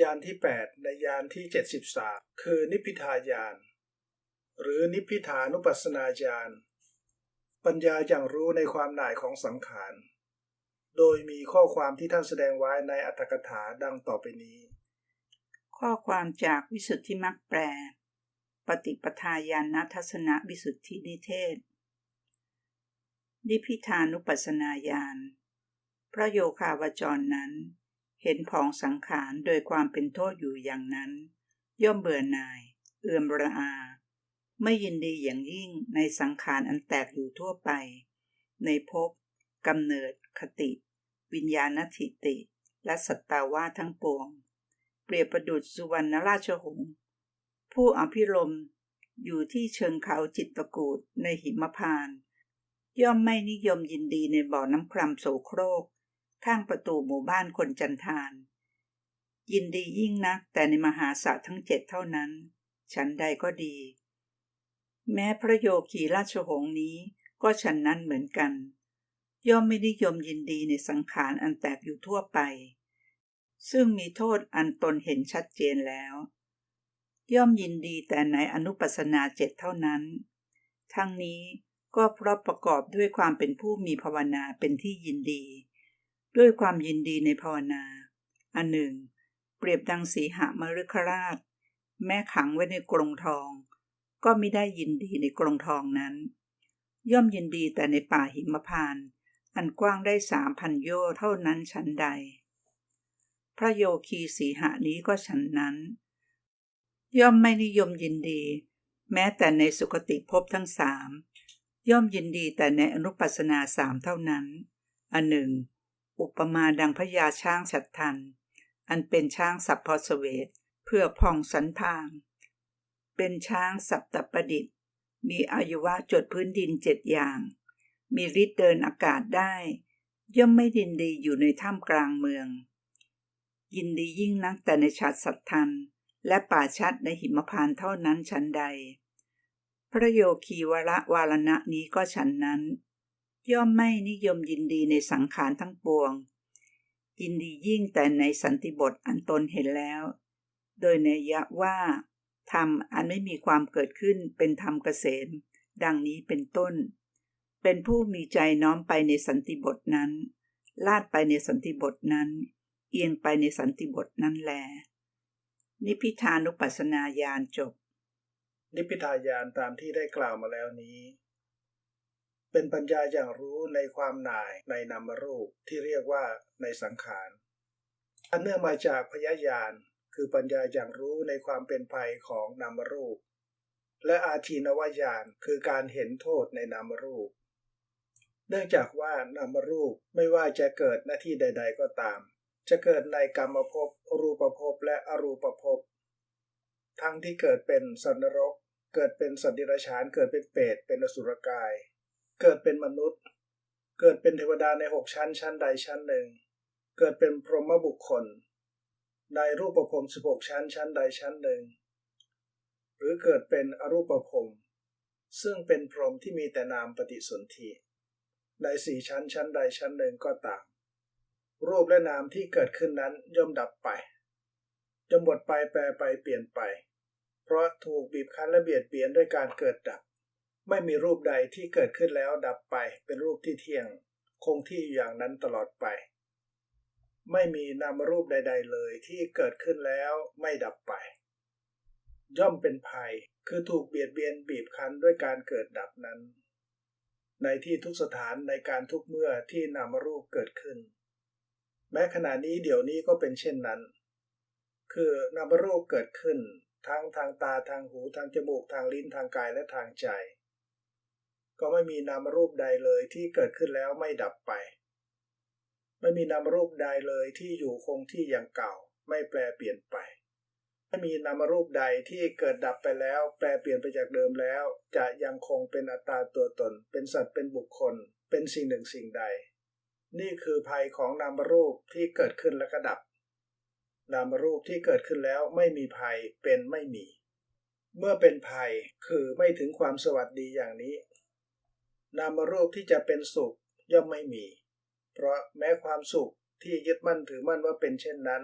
ยานที่ 8 ในยานที่ 73 คือนิพพิทายาน หรือนิพพิทานุปัสนาญาณ ปัญญาอย่างรู้ในความหน่ายของสังขาร โดยมีข้อความที่ท่านแสดงไว้ในอัตถกถาดังต่อไปนี้ ข้อความจากวิสุทธิมรรคแปล ปฏิปทาญาณทัศนวิสุทธินิเทศ นิพิทานุปัสนาญาณพระโยคาวจรนั้น เห็นผองสังขารโดยความเป็นโทษอยู่อย่างนั้น ย่อมเบื่อหน่าย เอื่อมระอา ไม่ยินดีอย่างยิ่งในสังขารอันแตกอยู่ทั่วไป ในภพกำเนิดคติ วิญญาณทิติ และสัตตาวาทั้งปวง เปรียบประดุจสุวรรณราชหงส์ผู้อภิรมอยู่ที่เชิงเขาจิตตะกูดในหิมพาน ย่อมไม่นิยมยินดีในบ่อน้ำครามโสโครก ข้างประตูหมู่บ้านคนจันทาน ยินดียิ่งนักแต่ในมหาศาสร์ทั้งเจ็ดเท่านั้น ฉันใดก็ดี แม้พระโยคีราชหงนี้ก็ฉันนั้นเหมือนกัน ย่อมไม่นิยมยินดีในสังขารอันแตกอยู่ทั่วไป ซึ่งมีโทษอันตนเห็นชัดเจนแล้ว ย่อมยินดีแต่ในอนุปัสนาเจ็ดเท่านั้น ทั้งนี้ก็เพราะประกอบด้วยความเป็นผู้มีภาวนาเป็นที่ยินดี ด้วยความยินดีในภาวนา อันหนึ่ง เปรียบดังสีหามฤคราช แม่ขังไว้ในกรงทอง ก็ไม่ได้ยินดีในกรงทองนั้น ย่อมยินดีแต่ในป่าหิมพานต์อันกว้างได้สามพันโยเท่านั้นฉันใด พระโยคีสีหานี้ก็ฉันนั้น ย่อมไม่นิยมยินดี แม้แต่ในสุคติภพทั้งสามย่อมยินดีแต่ในอนุปัสนาสามเท่านั้น อันหนึ่ง อุปมาดังพญาช้างฉัดทัน อันเป็นช้างสัพพสเวทเพื่อพองสันพาง เป็นช้างสัพตประดิษฐ์ มีอายุวะจดพื้นดินเจ็ดอย่าง มีฤทธิ์เดินอากาศได้ ย่อมไม่ยินดีอยู่ในถ้ำกลางเมือง ยินดียิ่งนักแต่ในชาติสัตทัน และป่าชัดในหิมพานเท่านั้นฉันใด พระโยคีวระวารณะนี้ก็ฉันนั้น ย่อมไม่นิยมยินดีในสังขารทั้งปวง ยินดียิ่งแต่ในสันติบทอันตนเห็นแล้ว โดยในยะว่าธรรมอันไม่มีความเกิดขึ้นเป็นธรรมเกษม ดังนี้เป็นต้น เป็นผู้มีใจน้อมไปในสันติบทนั้น ลาดไปในสันติบทนั้น เอียงไปในสันติบทนั้นแล นิพิทานุปัสสนาญาณจบ นิพพิทายานตามที่ได้กล่าวมาแล้วนี้ เป็นปัญญาอย่างรู้ในความหน่ายในนามรูปที่เรียกว่าในสังขาร อันเนื่องมาจากพยายานคือปัญญาอย่างรู้ในความเป็นภัยของนามรูป และอาทีนวายานคือการเห็นโทษในนามรูป เนื่องจากว่านามรูปไม่ว่าจะเกิดหน้าที่ใด ๆ ก็ตาม จะเกิดในกรรมภพรูปภพและอรูปภพทั้งที่เกิดเป็นสัตว์นรก เกิดเป็นสัตว์เดรัจฉาน เกิดเป็นเปรต เป็นอสุรกาย เกิดเป็นมนุษย์ เกิดเป็นเทวดาในหกชั้นชั้นใดชั้นหนึ่ง เกิดเป็นพรหมบุคคล ในรูปภพรมสิบหกชั้นชั้นใดชั้นหนึ่ง หรือเกิดเป็นอรูปภพรมซึ่งเป็นพรหมที่มีแต่นามปฏิสนธิในสี่ชั้นชั้นใดชั้นหนึ่งก็ต่ามรูปและนามที่เกิดขึ้นนั้นย่อมดับไปย่อมหมดไปแปรไปเปลี่ยนไป เพราะถูกบีบคั้นและเบียดเบียนด้วยการเกิดดับ ไม่มีรูปใดที่เกิดขึ้นแล้วดับไปเป็นรูปที่เที่ยง คงที่อย่างนั้นตลอดไป ไม่มีนามรูปใด ๆ เลยที่เกิดขึ้นแล้วไม่ดับไป ย่อมเป็นภัยคือถูกเบียดเบียนบีบคั้นด้วยการเกิดดับนั้น ในที่ทุกสถานในการทุกเมื่อที่นามรูปเกิดขึ้น แม้ขณะนี้เดี๋ยวนี้ก็เป็นเช่นนั้น คือนามรูปเกิดขึ้น ทั้งทางตาทางหูทางจมูกทางลิ้นทางกายและทางใจ ก็ไม่มีนามรูปใดเลยที่เกิดขึ้นแล้วไม่ดับไป ไม่มีนามรูปใดเลยที่อยู่คงที่อย่างเก่า ไม่แปลเปลี่ยนไป ไม่มีนามรูปใดที่เกิดดับไปแล้ว แปลเปลี่ยนไปจากเดิมแล้ว จะยังคงเป็นอัตตาตัวตน เป็นสัตว์เป็นบุคคล เป็นสิ่งหนึ่งสิ่งใด นี่คือภัยของนามรูปที่เกิดขึ้นและก็ดับ นามรูปที่เกิดขึ้นแล้วไม่มีภัยเป็นไม่มี เมื่อเป็นภัยคือไม่ถึงความสวัสดีอย่างนี้ นามรูปที่จะเป็นสุขย่อมไม่มี เพราะแม้ความสุขที่ยึดมั่นถือมั่นว่าเป็นเช่นนั้น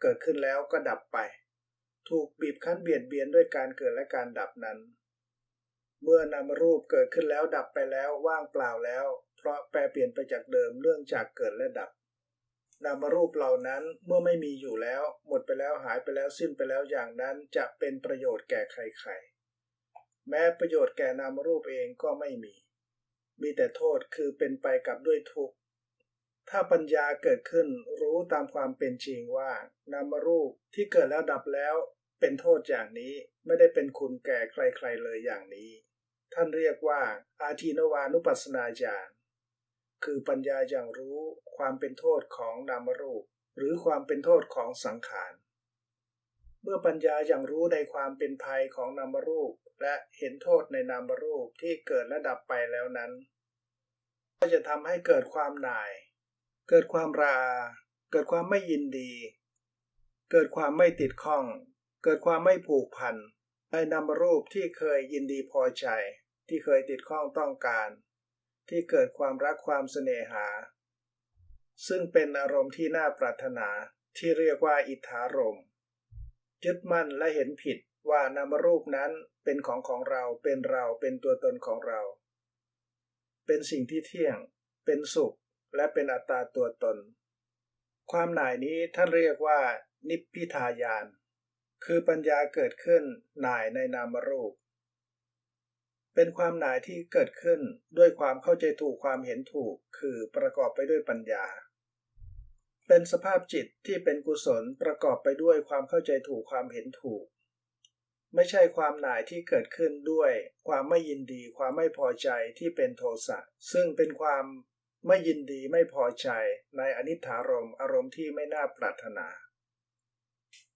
เกิดขึ้นแล้วก็ดับไป ถูกบีบคั้นเบียดเบียนด้วยการเกิดและการดับนั้น เมื่อนามรูปเกิดขึ้นแล้วดับไปแล้วว่างเปล่าแล้ว เพราะแปรเปลี่ยนไปจากเดิมเรื่องจากเกิดและดับ นามรูปเหล่านั้นเมื่อไม่มีอยู่แล้ว หมดไปแล้วหายไปแล้วสิ้นไปแล้วอย่างนั้นจะเป็นประโยชน์แก่ใครๆแม้ประโยชน์แก่นามรูปเองก็ไม่มี มีแต่โทษคือเป็นไปกับด้วยทุกข์ถ้าปัญญาเกิดขึ้นรู้ตามความเป็นจริงว่า นามรูปที่เกิดแล้วดับแล้วเป็นโทษอย่างนี้ไม่ได้เป็นคุณแก่ใครๆเลยอย่างนี้ ท่านเรียกว่า อาทีนวานุปัสสนาญาณคือปัญญาอย่างรู้ความเป็นโทษของนามรูป หรือความเป็นโทษของสังขาร เมื่อปัญญาอย่างรู้ในความเป็นภัยของนามรูป และเห็นโทษในนามรูปที่เกิดและดับไปแล้วนั้น ก็จะทำให้เกิดความหน่าย เกิดความรา เกิดความไม่ยินดี เกิดความไม่ติดข้อง เกิดความไม่ผูกพันในนามรูปที่เคยยินดีพอใจ ที่เคยติดข้องต้องการ ที่เกิดความรักความเสน่หา ซึ่งเป็นอารมณ์ที่น่าปรารถนาที่เรียกว่าอิทธารมณ์ ยึดมั่นและเห็นผิดว่านามรูปนั้นเป็นของของเราเป็นเราเป็นตัวตนของเรา เป็นสิ่งที่เที่ยง เป็นสุข และเป็นอัตตาตัวตน ความหน่ายนี้ท่านเรียกว่า นิพพิทายาน คือปัญญาเกิดขึ้นหน่ายในนามรูป เป็นความหน่ายที่เกิดขึ้นด้วยความเข้าใจถูกความเห็นถูก คือประกอบไปด้วยปัญญา เป็นสภาพจิตที่เป็นกุศลประกอบไปด้วยความเข้าใจถูกความเห็นถูก ไม่ใช่ความหน่ายที่เกิดขึ้นด้วย ความไม่ยินดีความไม่พอใจที่เป็นโทสะซึ่งเป็นความไม่ยินดีไม่พอใจในอนิถารมอารมณ์ที่ไม่น่าปรารถนา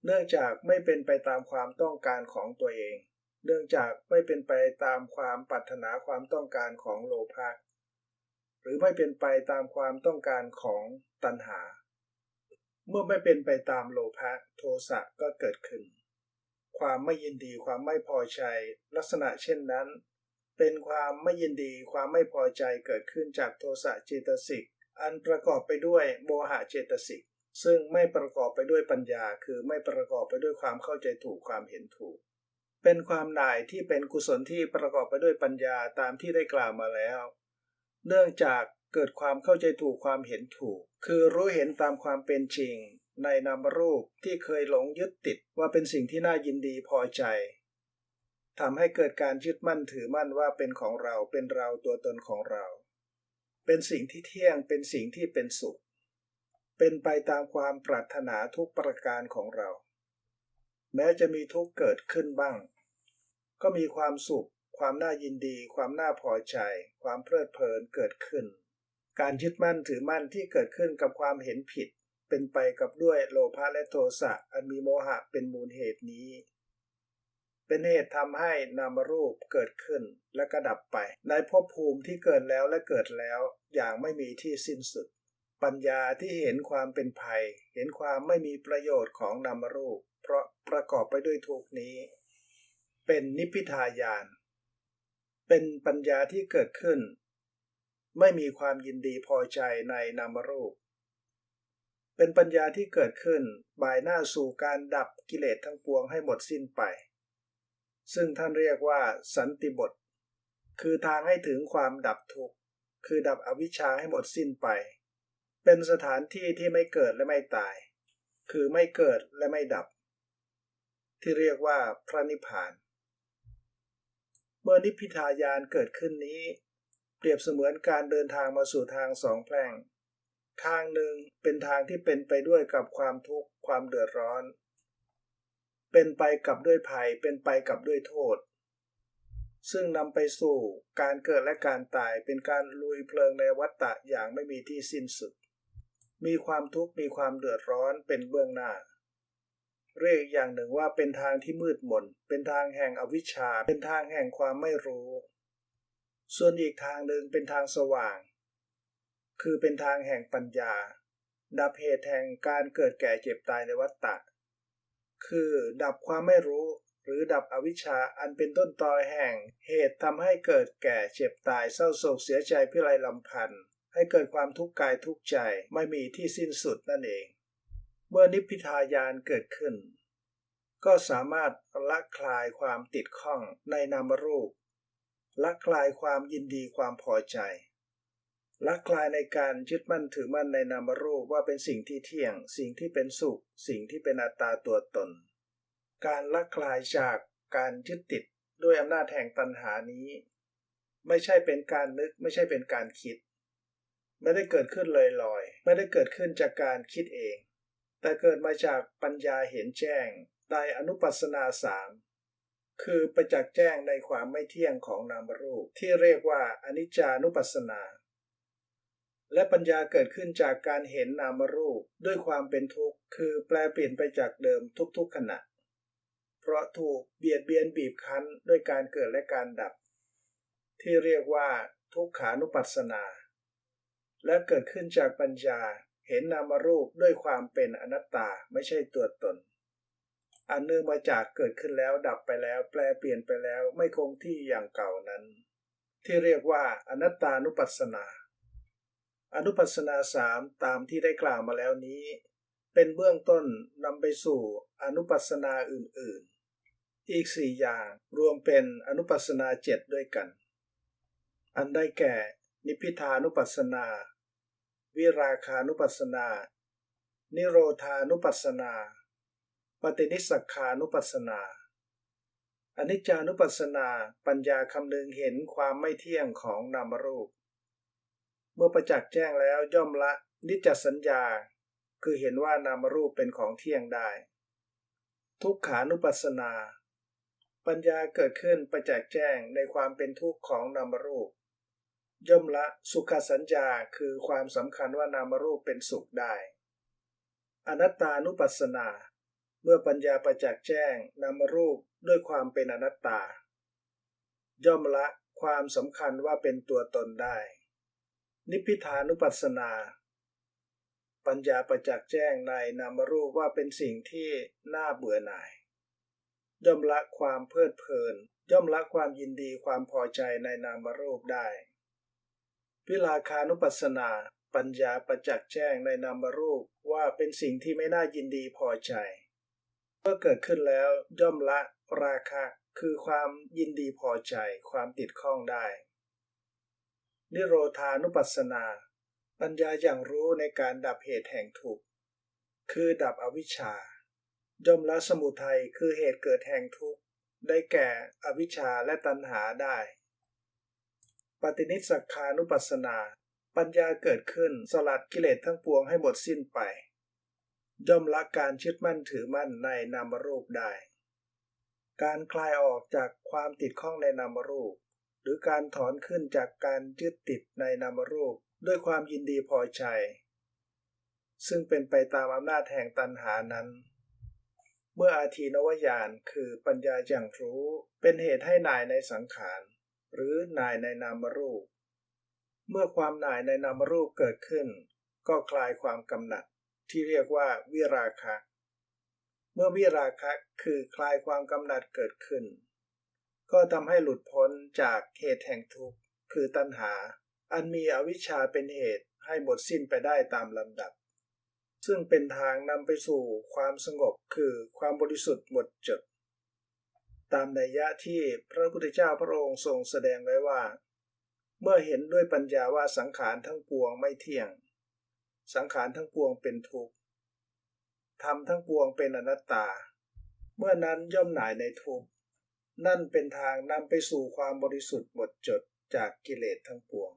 เนื่องจากไม่เป็นไปตามความต้องการของตัวเอง เนื่องจากไม่เป็นไปตามความปรารถนาความต้องการของโลภะหรือไม่เป็นไปตามความต้องการของตัณหา เมื่อไม่เป็นไปตามโลภะโทสะก็เกิดขึ้น ความไม่ยินดีความไม่พอใจลักษณะเช่นนั้น เป็นความไม่ยินดีความไม่พอใจเกิดขึ้นจากโทสะเจตสิกอันประกอบไปด้วยโมหะเจตสิกซึ่งไม่ประกอบไปด้วยปัญญา คือไม่ประกอบไปด้วยความเข้าใจถูกความเห็นถูก เป็นความหน่ายที่เป็นกุศลที่ประกอบไปด้วยปัญญาตามที่ได้กล่าวมาแล้ว เนื่องจาก เกิดความเข้าใจถูกความเห็นถูก คือรู้เห็นตามความเป็นจริง ในนามรูปที่เคยหลงยึดติดว่าเป็นสิ่งที่น่ายินดีพอใจทำให้เกิดการยึดมั่นถือมั่นว่าเป็นของเราเป็นเราตัวตนของเรา เป็นสิ่งที่เที่ยงเป็นสิ่งที่เป็นสุข เป็นไปตามความปรารถนาทุกประการของเรา แม้จะมีทุกเกิดขึ้นบ้าง ก็มีความสุข ความน่ายินดี ความน่าพอใจ ความเพลิดเพลินเกิดขึ้น การยึดมั่นถือมั่นที่เกิดขึ้นกับความเห็นผิด เป็นไปกับด้วยโลภะและโทสะอันมีโมหะเป็นมูลเหตุนี้ เป็นเหตุทำให้นามรูปเกิดขึ้นและกระดับไป ในภพภูมิที่เกิดแล้วและเกิดแล้วอย่างไม่มีที่สิ้นสุด ปัญญาที่เห็นความเป็นภัย เห็นความไม่มีประโยชน์ของนามรูป เพราะประกอบไปด้วยทุกนี้ เป็นนิพพิทายานเป็นปัญญาที่เกิดขึ้น ไม่มีความยินดีพอใจในนามรูป เป็นปัญญาที่เกิดขึ้นบ่ายหน้าสู่การดับกิเลสทั้งปวงให้หมดสิ้นไป ซึ่งท่านเรียกว่า สันติบท คือทางให้ถึงความดับทุกข์ คือดับอวิชชาให้หมดสิ้นไป เป็นสถานที่ที่ไม่เกิดและไม่ตาย คือไม่เกิดและไม่ดับ ที่เรียกว่าพระนิพพาน เมื่อนิพพิทายานเกิดขึ้นนี้ เปรียบเสมือนการเดินทางมาสู่ทางสองแพร่ง ทางหนึ่งเป็นทางที่เป็นไปด้วยกับความทุกข์ความเดือดร้อน เป็นไปกับด้วยภัย เป็นไปกับด้วยโทษ ซึ่งนำไปสู่การเกิดและการตายเป็นการลุยเพลิงในวัฏฏะอย่างไม่มีที่สิ้นสุด มีความทุกข์มีความเดือดร้อนเป็นเบื้องหน้าเรียกอย่างหนึ่งว่าเป็นทางที่มืดมน เป็นทางแห่งอวิชชา เป็นทางแห่งความไม่รู้ ส่วนอีกทางหนึ่งเป็นทางสว่าง คือเป็นทางแห่งปัญญา ดับเหตุแห่งการเกิดแก่เจ็บตายในวัฏฏะ คือดับความไม่รู้หรือดับอวิชชาอันเป็นต้นตอแห่งเหตุทำให้เกิดแก่เจ็บตายเศร้าโศกเสียใจพิไรลำพันธ์ให้เกิดความทุกข์กายทุกข์ใจไม่มีที่สิ้นสุดนั่นเอง เมื่อนิพพิทายานเกิดขึ้น ก็สามารถละคลายความติดข้องในนามรูป ละคลายความยินดีความพอใจ ละคลายในการยึดมั่นถือมั่นในนามรูปว่าเป็นสิ่งที่เที่ยง สิ่งที่เป็นสุข สิ่งที่เป็นอัตตาตัวตน การละคลายจากการยึดติดด้วยอำนาจแห่งตัณหานี้ ไม่ใช่เป็นการนึกไม่ใช่เป็นการคิด ไม่ได้เกิดขึ้นลอยๆ ไม่ได้เกิดขึ้นจากการคิดเอง แต่เกิดมาจากปัญญาเห็นแจ้งในอนุปัสนาสาม คือประจักษ์แจ้งในความไม่เที่ยงของนามรูป ที่เรียกว่าอนิจจานุปัสสนา และปัญญาเกิดขึ้นจากการเห็นนามรูปด้วยความเป็นทุกข์ คือแปลเปลี่ยนไปจากเดิมทุกๆขณะ เพราะถูกเบียดเบียนบีบคั้นด้วยการเกิดและการดับ ที่เรียกว่าทุกขานุปัสสนา และเกิดขึ้นจากปัญญาเห็นนามรูปด้วยความเป็นอนัตตาไม่ใช่ตัวตน อันเนื่องมาจากเกิดขึ้นแล้วดับไปแล้วแปลเปลี่ยนไปแล้วไม่คงที่อย่างเก่านั้น ที่เรียกว่าอนัตตานุปัสสนา อนุปัสสนาสามตามที่ได้กล่าวมาแล้วนี้ เป็นเบื้องต้นนำไปสู่อนุปัสสนาอื่นๆ อีกสี่อย่างรวมเป็นอนุปัสสนาเจ็ดด้วยกัน อันได้แก่ นิพพิทานุปัสสนา วิราคานุปัสสนา นิโรธานุปัสสนา ปฏินิสักขานุปัสสนาอนิจจานุปัสสนาปัญญาคำนึงเห็นความไม่เที่ยงของนามรูป เมื่อประจักษ์แจ้งแล้วย่อมละนิจจสัญญา คือเห็นว่านามรูปเป็นของเที่ยงได้ ทุกขานุปัสสนา ปัญญาเกิดขึ้นประจักษ์แจ้งในความเป็นทุกข์ของนามรูป ย่อมละสุขสัญญาคือความสำคัญว่านามรูปเป็นสุขได้ อนัตตานุปัสสนา เมื่อปัญญาประจักษ์แจ้งนามรูปด้วยความเป็นอนัตตา ย่อมละความสำคัญว่าเป็นตัวตนได้ นิพพิทานุปัสสนา ปัญญาประจักษ์แจ้งในนามรูปว่าเป็นสิ่งที่น่าเบื่อหน่าย ย่อมละความเพลิดเพลิน ย่อมละความยินดีความพอใจในนามรูปได้วิลาคานุปัสสนา ปัญญาประจักษ์แจ้งในนามรูปว่าเป็นสิ่งที่ไม่น่ายินดีพอใจ เมื่อเกิดขึ้นแล้วย่อมละราคะ คือความยินดีพอใจความติดข้องได้ นิโรธานุปัสสนา ปัญญาอย่างรู้ในการดับเหตุแห่งทุกข์คือดับอวิชชาย่อมละสมุทัยคือเหตุเกิดแห่งทุกข์ได้แก่อวิชชาและตัณหาได้ ปฏินิสักานุปัสสนา ปัญญาเกิดขึ้นสลัดกิเลสทั้งปวงให้หมดสิ้นไป ย่อมละการยึดมั่นถือมั่นในนามรูปได้ การคลายออกจากความติดข้องในนามรูป หรือการถอนขึ้นจากการยึดติดในนามรูปด้วยความยินดีพอใจ ซึ่งเป็นไปตามอำนาจแห่งตัณหานั้น เมื่ออาทีนวญาณคือปัญญาอย่างรู้เป็นเหตุให้นายในสังขาร หรือนายในนามรูป เมื่อความนายในนามรูปเกิดขึ้น ก็คลายความกำหนัด ที่เรียกว่าวิราคะ เมื่อวิราคะคือคลายความกำหนัดเกิดขึ้น ก็ทำให้หลุดพ้นจากเหตุแห่งทุกข์ คือตัณหา อันมีอวิชชาเป็นเหตุให้หมดสิ้นไปได้ตามลำดับ ซึ่งเป็นทางนำไปสู่ความสงบคือความบริสุทธิ์หมดจด ตามนัยยะที่พระพุทธเจ้าพระองค์ทรงแสดงไว้ว่า เมื่อเห็นด้วยปัญญาว่าสังขารทั้งปวงไม่เที่ยง สังขารทั้งปวงเป็นทุกข์ทำทั้งปวงเป็นอนัตตา เมื่อนั้นย่อมหน่ายในทุกข์นั่นเป็นทางนำไปสู่ความบริสุทธิ์หมดจดจากกิเลสทั้งปวง